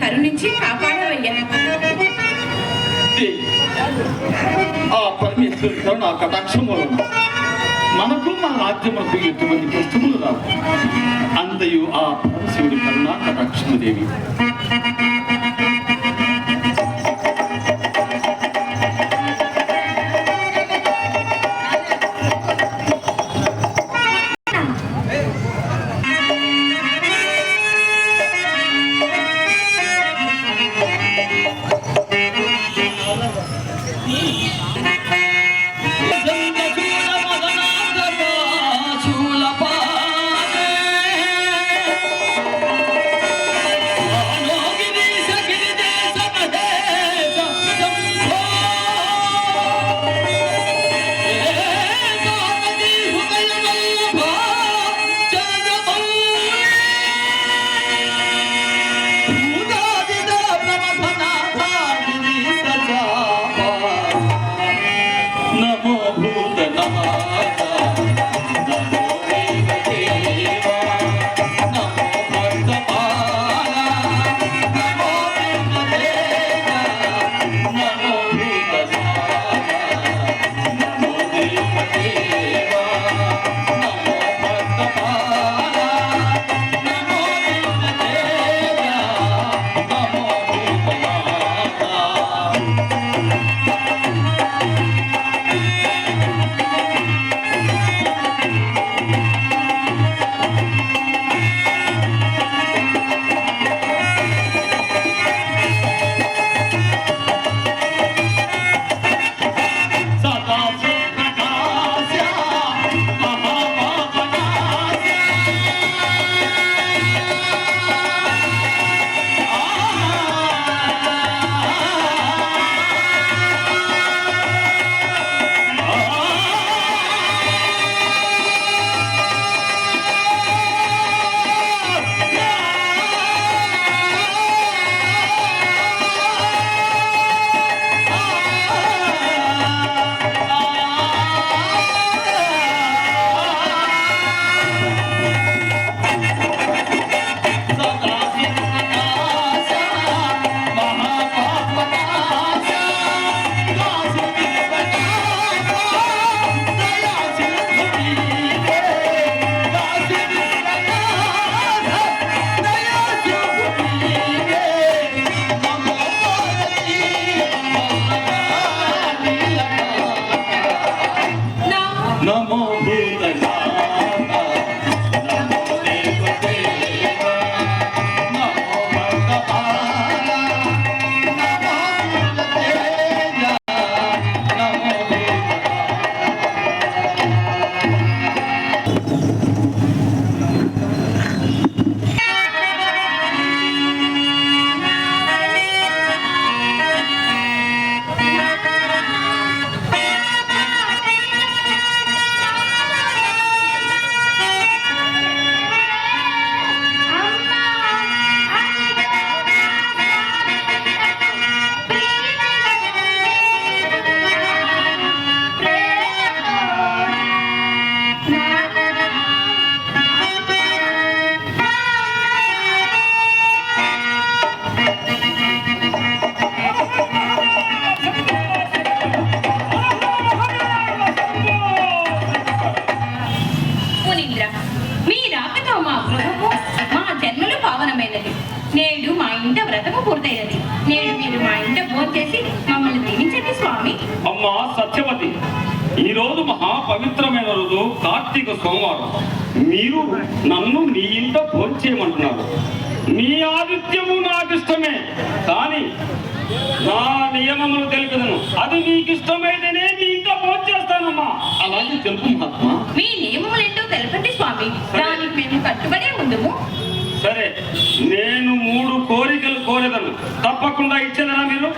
కరుణించి కాపాడవయ్యా. దేవి, ఆ పరమేశ్వరుడు కరుణ కటాక్షము మనకు మన రాజ్యములకు ఎటువంటి కష్టములు రావు. అందయు ఆ పరమశివుడి కన్నా కటాక్షము దేవి సోమవారం. మీరు నన్ను మీ ఇంట భోంచేయమంటున్నారు మీ ఆదిత్యము నాకు ఇష్టమే. కానీ నా నియమములు తెలిపదను. అది మీకు ఇష్టమైతేనే మీ ఇంట భోంచేస్తానమ్మా అలాగే తెలుపు మహాత్మా. మీ నియమములేంటో తెలపండి స్వామి. దానికి మేము కట్టుబడే ఉందము. సరే. నేను మూడు కోరికలు కోరేదను. తప్పకుండా ఇచ్చేదనా మీరు?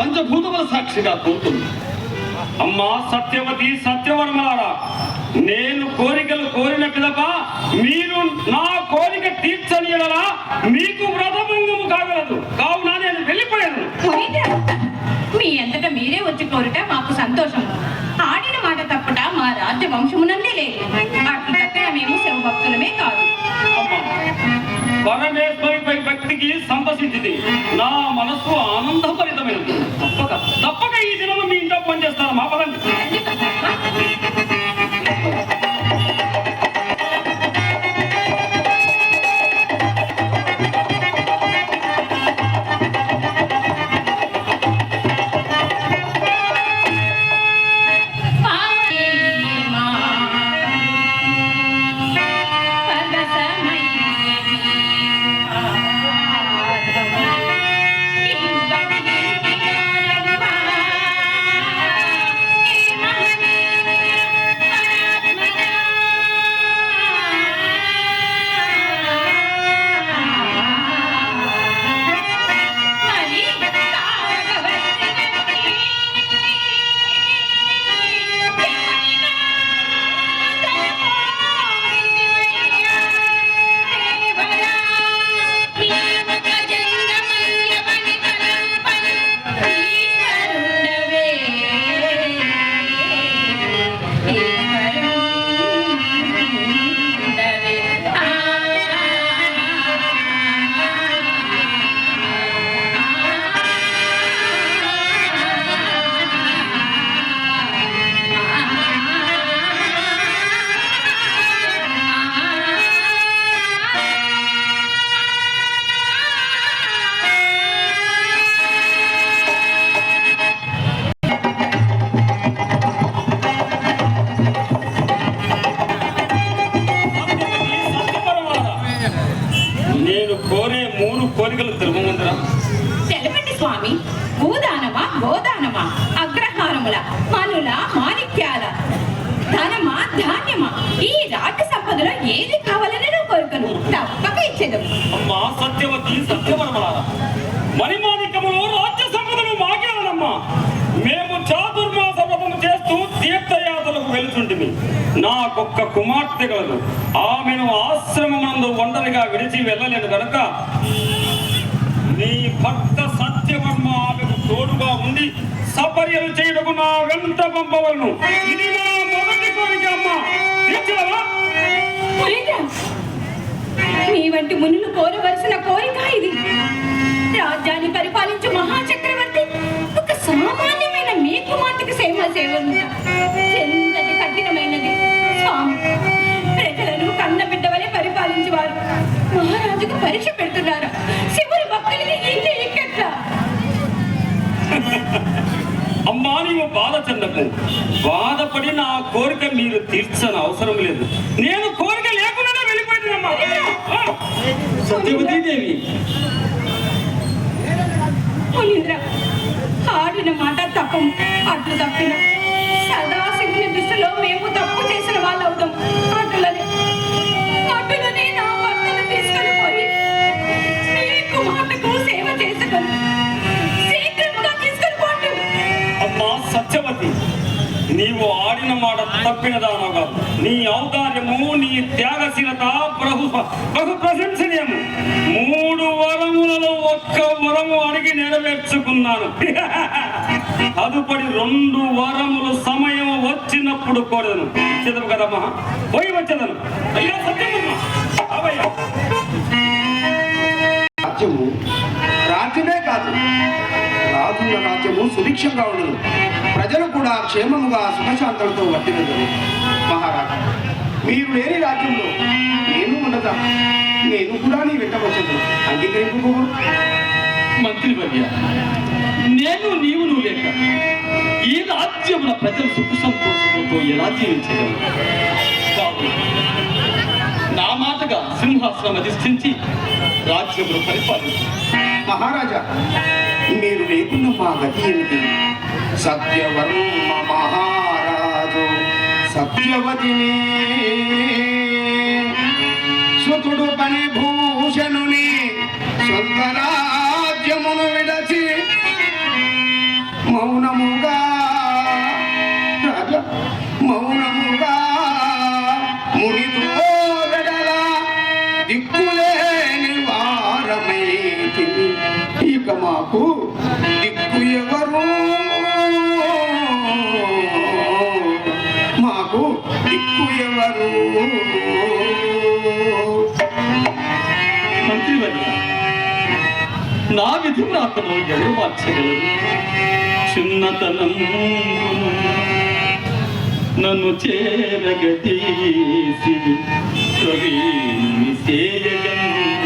పంచభూతముల సాక్షిగా కోరుతుంది. అమ్మా సత్యవతి సత్యవర్మలారా. నేను కోరికలు కోరిన పిదప మీరు నా కోరిక తీర్చని మీకు వ్రతభంగము కాగలదు. కావున నేను వెళ్ళిపోయాను. మీ అంతటా మీరే వచ్చి కోరుట మాకు సంతోషం ఆడిన మాట తప్పట మా రాజ్య వంశమునందే లేదు. అట్టి తప్పిన మేము శివభక్తులమే కాదు. అమ్మా నా మనస్సు ఆనందభరితమైనది. తప్పక తప్పక ఈ దినము మీ ఇంట్లో పనిచేస్తాను. మా పదండి. భూదానమా గోదానమా? అగ్రహారముల మనుల మాణిక్యాల ధనమా ధాన్యమా? ఈ రాక సంపదలో ఏది కావాలని నువ్వు కోరుకను తప్పక ఇచ్చేదు. అమ్మా సత్యవతి సత్యవరమలారా మణిమాణికములు రాజ్య సంపదను మాకేనమ్మా మేము చాతుర్మాస వ్రతం చేస్తూ తీర్థయాత్రలకు వెళ్తుంటిమి. నాకొక్క కుమార్తె కలదు. ఆమెను ఆశ్రమమందు ఒంటరిగా విడిచి వెళ్ళలేను కనుక నీ భక్త సపర్యలు చేయటకు నా వెంట పంపవలను. ఇది నా మొదటి కోరిక మీ వంటి మునులు కోరవలసిన కోరిక ఇది. రాజ్యాన్ని పరిపాలించు మహాచక్రవర్తి ఒక సామాన్యమైన మీ కుమార్తెకు సేవ సేవలు ఎంతటి కఠినమైనది? స్వామి ప్రజలను కన్న వలె పరిపాలించేవారు. మహారాజుకు పరీక్ష పెడుతున్నారు? బాధపడి నా కోరిక మీరు తీర్చని అవసరం లేదు. నేను కోరిక లేకుండా వెళ్ళిపోయిందమ్మా సత్యవతీ ఆడిన మాట తప్పం అట్లు తప్పిన సదాశివుని దృష్టిలో మేము తప్పు చేసిన వాళ్ళు అవుతాం మాట తప్పినదానో కాదు. నీ ఔదార్యము నీ త్యాగశీలత ప్రభు బహు ప్రశంసనీయము. మూడు వరములలో ఒక్క వరము అడిగి నెరవేర్చుకున్నాను. తదుపరి రెండు వరములు సమయం వచ్చినప్పుడు కోరదను. చదువు కదమ్మా పోయి వచ్చేదను. అయ్యా సత్యమమ్మా సుభిక్షంగా ఉండదు ప్రజలు కూడా క్షేమముగా సుఖశాంతులతో వర్తిల్లదు మహారాజా మీరు లేని రాజ్యంలో నేను ఉండదా? నేను కూడా నీ వెంట వచ్చేది అంగీకరింపుకోరు మంత్రివర్య నేను నీవు నువ్వు లేక ఈ రాజ్యమున ప్రజలు సుఖ సంతోషములతో ఎలా జీవించగలరు నా మాటగా సింహాసనం అధిష్ఠించి రాజ్యమును పరిపాలించు. మహారాజా మీరు లేకున్న మా గతి ఏమిటి? సత్యవర్మ మహారాజు సత్యవతిని. సుతుడు పని భూషణుని సొంత రాజ్యమును విడచి మౌనముగా మౌనము దిక్కు ఎవరు? మంత్రివర్య నా విధి రాకను ఎవరు మార్చగలరు చిన్నతనం నన్ను చేరగతీసి కవి చేయగలను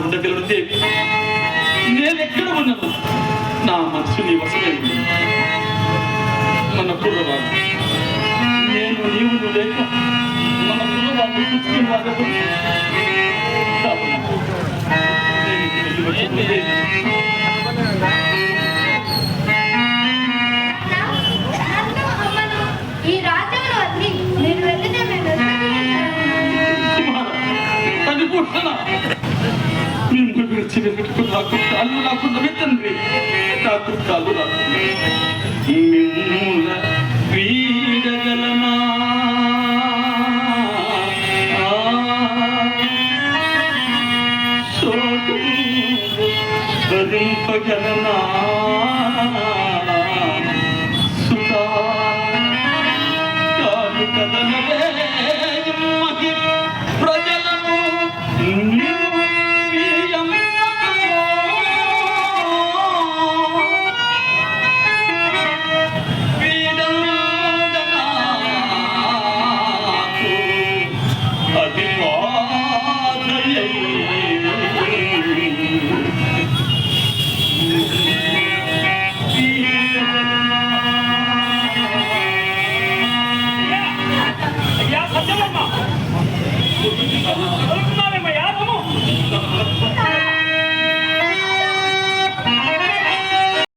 ఎలా ఉండగలను దేవి నేను ఎక్కడ ఉన్నాను నా మనసు నీ వశమే ఉంది. మన కుర్రవాడు నేను నీవు లేక మన కుర్రవాడు నేను ఇక్కడ వెళ్ళి వచ్చాను దేవి. కుమార, అది నా నిన్ను విడిచి వెతుకు నాకు తండ్రి నా కాళ్ళు రాకుండా మిమ్ముల వీడగలనా భరింపగలనా